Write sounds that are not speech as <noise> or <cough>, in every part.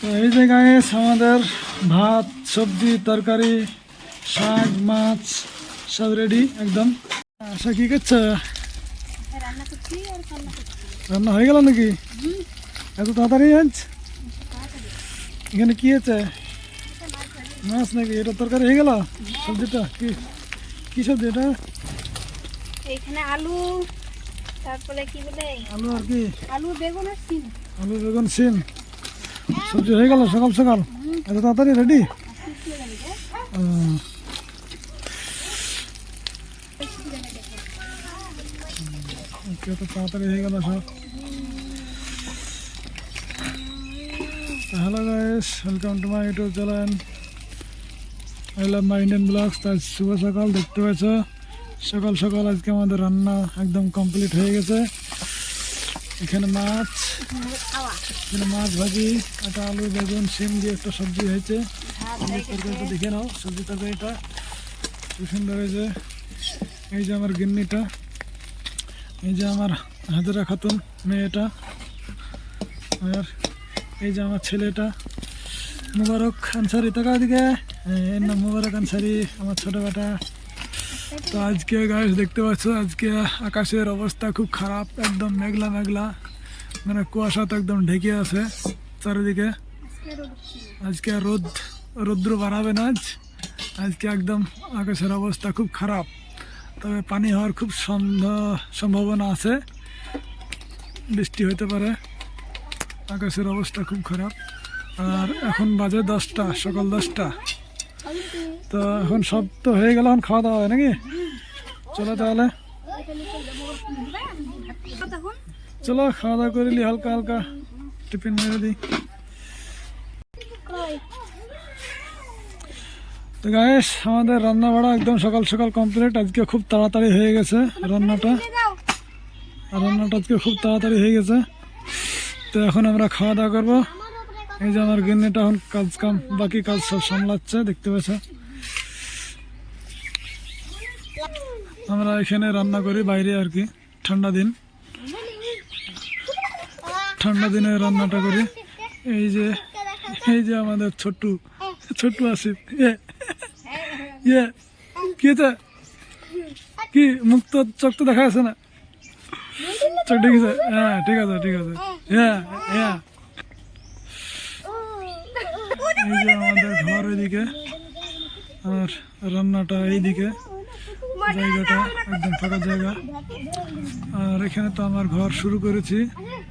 তো এই জায়গায় আমাদের ভাত সবজি তরকারি শাক মাছ সব রেডি একদম। আশা কি করছে? রান্না হয়ে গেল নাকি? এত তাড়াতাড়ি আজ? এখানে কি আছে? মাছ নাকি? এটা তরকারি হয়ে গেল? সবজিটা কি? কি সবজি এটা? এইখানে আলু তারপরে কি বলে? আলু আর কি? আলু বেগুন আর সিম আলু বেগুন সিম সবজি হয়ে গেল সকাল সকাল। এত তাড়াতাড়ি রেডি এত তাড়াতাড়ি হয়ে গেল সব। Hello guys welcome to my YouTube channel I my Indian vlogs তাই শুভ সকাল, দেখতে পাচ্ছ সকাল সকাল আজকে আমাদের রান্না একদম কমপ্লিট হয়ে গেছে। এখানে মাছ এখানে মাছ ভাজি একটা আলু বেগুন সিম দিয়ে একটা সবজি হয়েছে। তরকারিটা দেখে। নাও সবজি তরকারিটা। খুব সুন্দর হয়েছে। এই যে আমার গিন্নিটা এই যে আমার হাজারা খাতুন মেয়েটা আর এই যে আমার ছেলেটা। মুবারক আনসারি টাকা দিকে এর নাম মুবারক আনসারি আমার ছোটো বেটা। তো আজকে গাছ দেখতে পাচ্ছ, আজকে আকাশের অবস্থা খুব খারাপ, একদম মেঘলা মেঘলা। মানে কুয়াশা তো একদম ঢেকে আছে চারিদিকে। আজকে রোদ, রৌদ্র বাড়াবে না আজ। আজকে একদম আকাশের অবস্থা খুব খারাপ। তবে পানি হওয়ার খুব সম্ভ- সম্ভাবনা আছে। বৃষ্টি হতে পারে। আকাশের অবস্থা খুব খারাপ। আর এখন বাজে দশটা, সকাল দশটা। <laughs> তো এখন সব তো হয়ে গেল, এখন খাওয়া দাওয়া হয় নাকি? চলো তাহলে। চলো, খাওয়া দাওয়া করে নি হালকা হালকা টিফিন মেরে দিই। তো গায়েস আমাদের রান্না বাড়া একদম সকাল সকাল কমপ্লিট আজকে খুব তাড়াতাড়ি হয়ে গেছে রান্নাটা। রান্নাটা আজকে খুব তাড়াতাড়ি হয়ে গেছে। তো এখন আমরা খাওয়া দাওয়া করব। এই যে আমার গিন্নিটা এখন কাজ কাম, বাকি কাজ সব সামলাচ্ছে, দেখতে পাচ্ছ? আমরা এখানে রান্না করি, বাইরে আর কি, ঠান্ডা দিন। ঠান্ডা দিনে রান্নাটা করি। এই যে এই যে আমাদের ছোট্টু ছোট্টু আসিফ ইয়ে ইয়ে কি হয়েছে কি মুখ তো চোখ তো দেখা আছে না? চোখ আছে হ্যাঁ ঠিক আছে ঠিক আছে। হ্যাঁ হ্যাঁ। এই যে আমাদের ঘর ওইদিকে আর রান্নাটা এইদিকে। জায়গাটা একদম ফাঁকা জায়গা। আর এখানে তো আমার ঘর শুরু করেছি,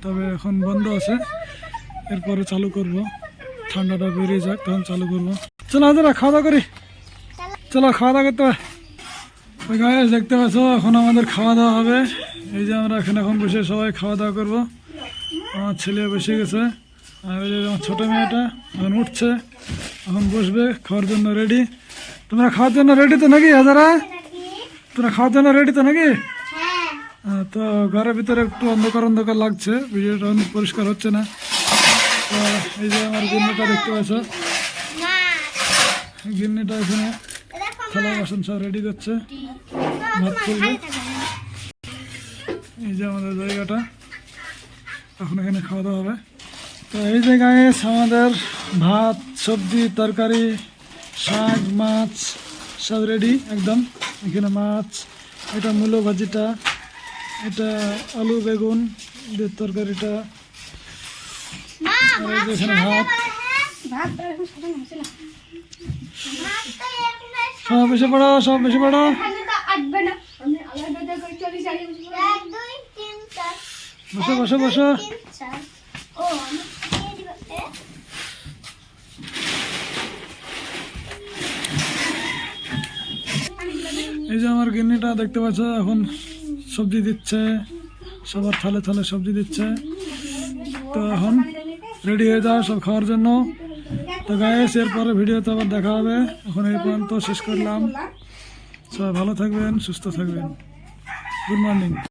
তবে এখন বন্ধ আছে। এরপরে চালু করব। ঠান্ডাটা বেরিয়ে যাক, তখন চালু করব। চলো হাজারা খাওয়া দাওয়া করি। চলো খাওয়া দাওয়া করতে ওই গায়ে দেখতে পাচ্ছ, এখন আমাদের খাওয়া দাওয়া হবে। এই যে আমরা এখানে এখন বসে সবাই খাওয়া দাওয়া করব। আমার ছেলে বসে গেছে। আর আমার ছোটো মেয়েটা এখন উঠছে এখন বসবে খাওয়ার জন্য রেডি তোমরা খাওয়ার জন্য রেডি তো নাকি হাজারা? তোমরা খাওয়ার জন্য রেডি তো নাকি? হ্যাঁ, তো ঘরের ভিতরে একটু অন্ধকার অন্ধকার লাগছে ভিডিওটা অনেক পরিষ্কার হচ্ছে না। তো এই যে আমার গিন্নিটা দেখতে পাচ্ছ। গিন্নিটা এখানে থালা বাসন সব রেডি করছে। ভাত করবে। এই যে আমাদের জায়গাটা। এখন এখানে খাওয়া দাওয়া হবে। তো এই জায়গায় আমাদের ভাত, সবজি, তরকারি, শাক, মাছ, সব রেডি একদম। এখানে মাছ, এটা মূলো ভাজিটা, এটা আলু, বেগুন তরকারিটা। ভাত। সব বেশি পড়ো, সব বেশি পড়ো। বসো বসো বসো। এই যে আমার গিন্নিটা দেখতে পাচ্ছ, এখন সবজি দিচ্ছে, সবার থালে থালে সবজি দিচ্ছে। তো এখন রেডি হয়ে যাও সব খাওয়ার জন্য। তো গায়েস এরপরে ভিডিওতে আবার দেখা হবে। এখন এই পর্যন্ত শেষ করলাম। সবাই ভালো থাকবেন, সুস্থ থাকবেন। Good morning